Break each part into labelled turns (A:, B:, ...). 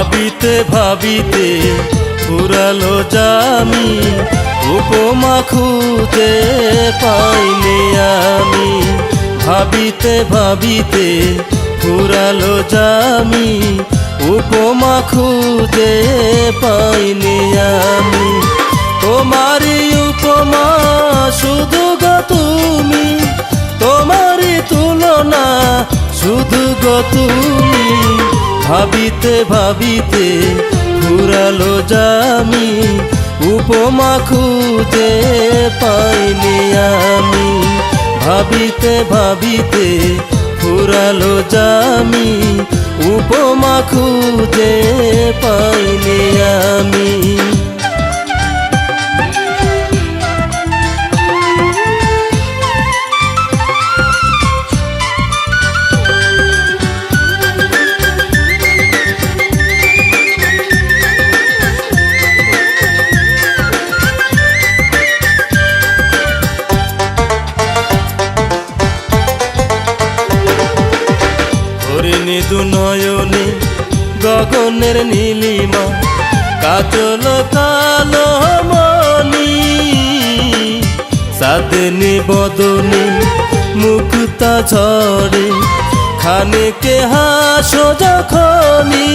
A: ভাবিতে ভাবিতে ফুরালো জামি, উপমা খুঁজে পাইনি আমি। ভাবিতে ভাবিতে ফুরালো জামি, উপমা খুঁজে পাইনি আমি। তোমারই উপমা শুধু গো তুমি, তোমারই তুলনা শুধু গো তুমি। ভাবিতে ভাবিতে ঘুরালো জামি উপমা খুঁজে পাইনি আমি। ভাবিতে ভাবিতে ঘুরালো জামি উপমা খুঁজে পাইনি আমি। হরিণী দুনয়নে গগনের নীলিমা, কাজল কালো মনি সাদেনি বদনে মুক্তা ঝরে, খানেকে হাসো যখনি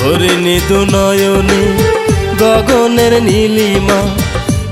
A: হরিণী দুনয়নে গগনের নীলিমা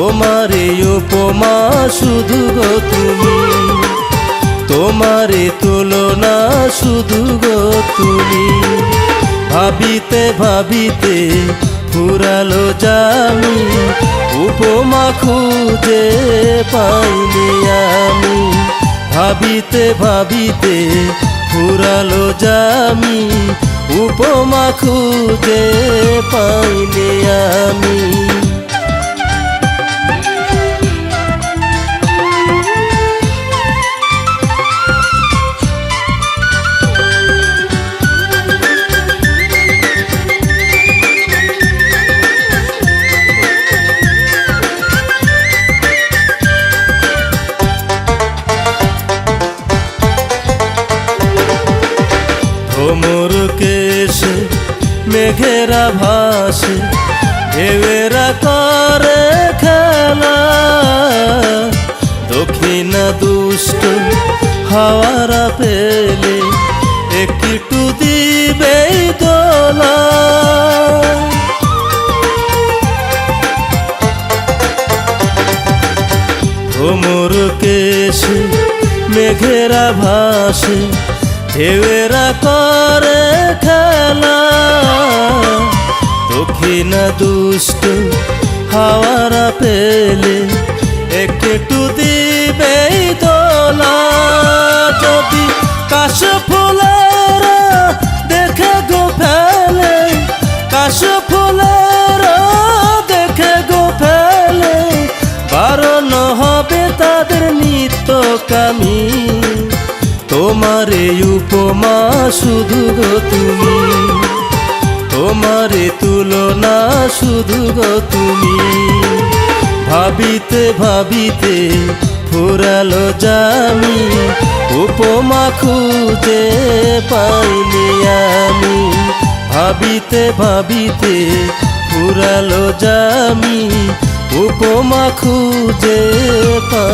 A: তোমার উপমা শুধু গো তুমি। তোমারে তুলনা শুধু গো তুমি। ভাবিতে ভাবিতে ফুরালো জামি উপমা খুঁজে পাইনি আমি। ভাবিতে ভাবিতে ফুরালো জামি উপমা খুঁজে পাইনি আমি। ভোমর কেশে মেঘেরা ভাসে, ঢেউয়েরা করে খেলা। দক্ষিণ দুষ্ট হাওয়ারা পেলে, একটু দিবে দোলা। ভোমর কেশে মেঘেরা ভাসে ঢেউয়েরা করে খেলা। দক্ষিণ দুষ্ট হাওয়ারা পেলে একটু দিবে দোলা। যদি কাশ ফুলেরা দেখে গো ফেলে, কাশ ফুলেরা দেখে গো ফেলে, বারণ হবে তাদের নিত্য কামি তোমার উপমা শুধু গো তুমি। তোমার তুলনা শুধু গো তুমি। ভাবিতে ভাবিতে ফুরালো জামি, উপমা খুঁজে পাইনি আমি। ভাবিতে ভাবিতে ফুরালো জামি, উপমা খুঁজে আমি